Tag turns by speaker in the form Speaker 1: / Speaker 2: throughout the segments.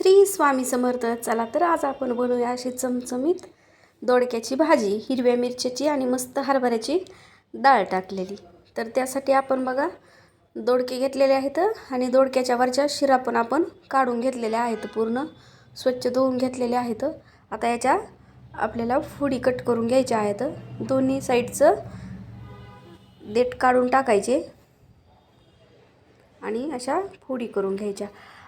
Speaker 1: श्री स्वामी समर्थ. चला तर आज आपण बनवूया अशी चमचमीत दोडक्याची भाजी हिरव्या मिरच्याची आणि मस्त हरभऱ्याची डाळ टाकलेली. तर त्यासाठी आपण बघा दोडके घेतलेले आहेत आणि दोडक्याच्या वरच्या शिरा पण आपण काढून घेतलेल्या आहेत पूर्ण. स्वच्छ धुवून घेतलेले आहेत. आता याच्या आपल्याला फुडी कट करून घ्यायच्या आहेत. दोन्ही साईडचं देठ काढून टाकायचे. आणि अशा फोडी करून घ्यायच्या.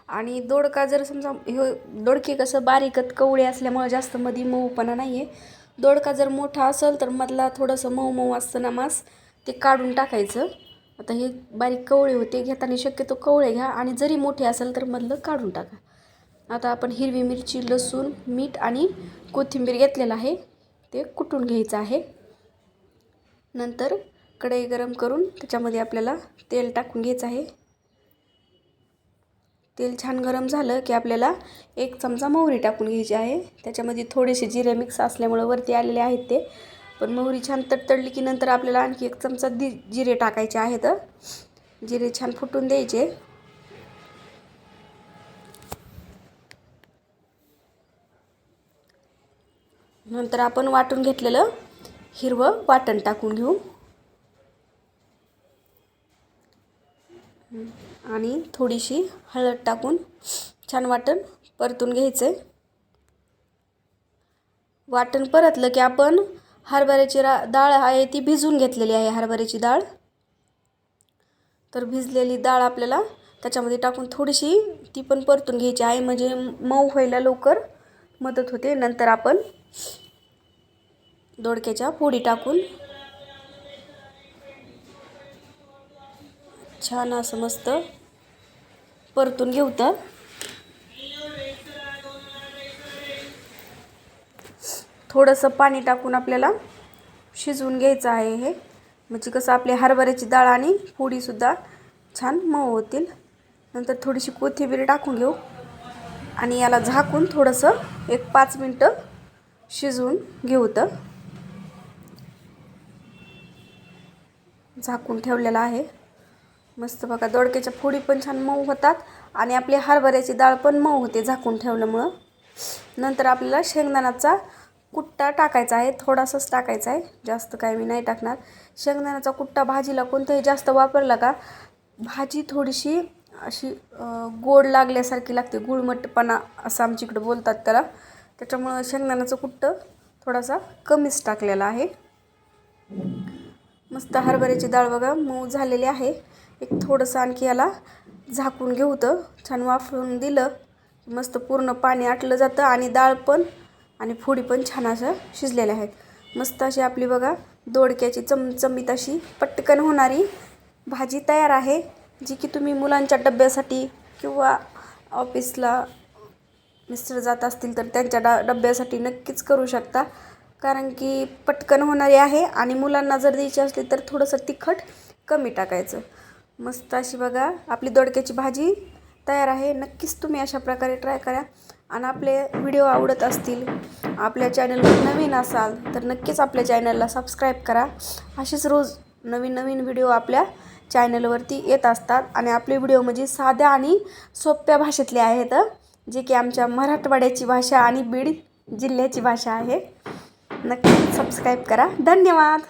Speaker 1: आणि दोडका जर समजा हे दोडके कसं बारीकत कवळे असल्यामुळं जास्त मध्ये मऊपणा नाही आहे दोडका जर मोठा असेल तर मधला थोडंसं मऊ मऊ असतं ना मांस ते काढून टाकायचं. आता हे बारीक कवळे होते घेताना शक्यतो कवळे घ्या आणि जरी मोठे असेल तर मधलं काढून टाका. आता आपण हिरवी मिरची लसूण मीठ आणि कोथिंबीर घेतलेलं आहे. ते कुटून घ्यायचं आहे. नंतर कढई गरम करून त्याच्यामध्ये आपल्याला तेल टाकून घ्यायचं आहे. तेल छान गरम झालं की आपल्याला एक चमचा मोहरी टाकून घ्यायची आहे. त्याच्यामध्ये थोडेसे जिरे मिक्स असल्यामुळं वरती आलेले आहेत ते. पण मोहरी छान तडतडली की नंतर आपल्याला आणखी एक चमचा दि जिरे टाकायचे आहेत. जिरे छान फुटून द्यायचे. नंतर आपण वाटून घेतलेलं हिरवं वाटण टाकून घेऊ. आणि थोडीशी हळद टाकून छान वाटण परतून घ्यायचं आहे वाटण परतलं की आपण हरभऱ्याची रा डाळ आहे ती भिजवून घेतलेली आहे हरभऱ्याची डाळ. तर भिजलेली डाळ आपल्याला त्याच्यामध्ये टाकून थोडीशी ती पण परतून घ्यायची आहे म्हणजे मऊ व्हायला लवकर मदत होते. नंतर आपण दोडक्याच्या फोडी टाकून छान असं मस्त परतून घेऊ तर. थोडंसं पाणी टाकून आपल्याला शिजवून घ्यायचं आहे हे. म्हणजे कसं आपली हरभऱ्याची डाळ आणि पोळीसुद्धा छान मऊ होतील. नंतर थोडीशी कोथिंबीर टाकून घेऊ. आणि याला झाकून थोडंसं एक पाच मिनटं शिजवून घेऊ तर. झाकून ठेवलेलं आहे. मस्त बघा दोडक्याच्या फोडी पण छान मऊ होतात आणि आपली हरभऱ्याची डाळ पण मऊ होते झाकून ठेवल्यामुळं. नंतर आपल्याला शेंगदाण्याचा कुट्टा टाकायचा आहे थोडासाच टाकायचा आहे. जास्त काय मी नाही टाकणार. शेंगदाण्याचा कुट्टा भाजीला कोणताही जास्त वापरला का भाजी थोडीशी अशी गोड लागल्यासारखी लागते गुळमटपणा असं आमच्याकडं बोलतात त्याला. त्याच्यामुळं शेंगदाण्याचं कुट्टं थोडासा कमीच टाकलेला आहे. मस्त हरभऱ्याची डाळ बघा मऊ झालेली आहे. एक थोडंसं आणखी याला झाकून घेऊ तर छान वाफरून दिलं. मस्त पूर्ण पाणी आटलं जातं आणि डाळ पण आणि फोडी पण छान असं शिजलेल्या आहेत. मस्त अशी आपली बघा दोडक्याची चमचमीत अशी पटकन होणारी भाजी तयार आहे जी की तुम्ही मुलांच्या डब्यासाठी किंवा ऑफिसला मिस्टर जात असतील तर त्यांच्या डा डब्यासाठी नक्कीच करू शकता. कारण की पटकन होणारी आहे आणि मुलांना जर द्यायची असली तर थोडंसं तिखट कमी टाकायचं. मस्त अशी बघा आपली दोडक्याची भाजी तयार आहे. नक्कीच तुम्ही अशा प्रकारे ट्राय करा. आणि आपले व्हिडिओ आवडत असतील आपल्या चॅनलवर नवीन असाल तर नक्कीच आपल्या चॅनलला सबस्क्राईब करा. असेच रोज नवीन नवीन व्हिडिओ आपल्या चॅनलवरती येत असतात. आणि आपले व्हिडिओ म्हणजे साध्या आणि सोप्या भाषेतले आहेत जे की आमच्या मराठवाड्याची भाषा आणि बीड जिल्ह्याची भाषा आहे. नक्की सबस्क्राईब करा. धन्यवाद!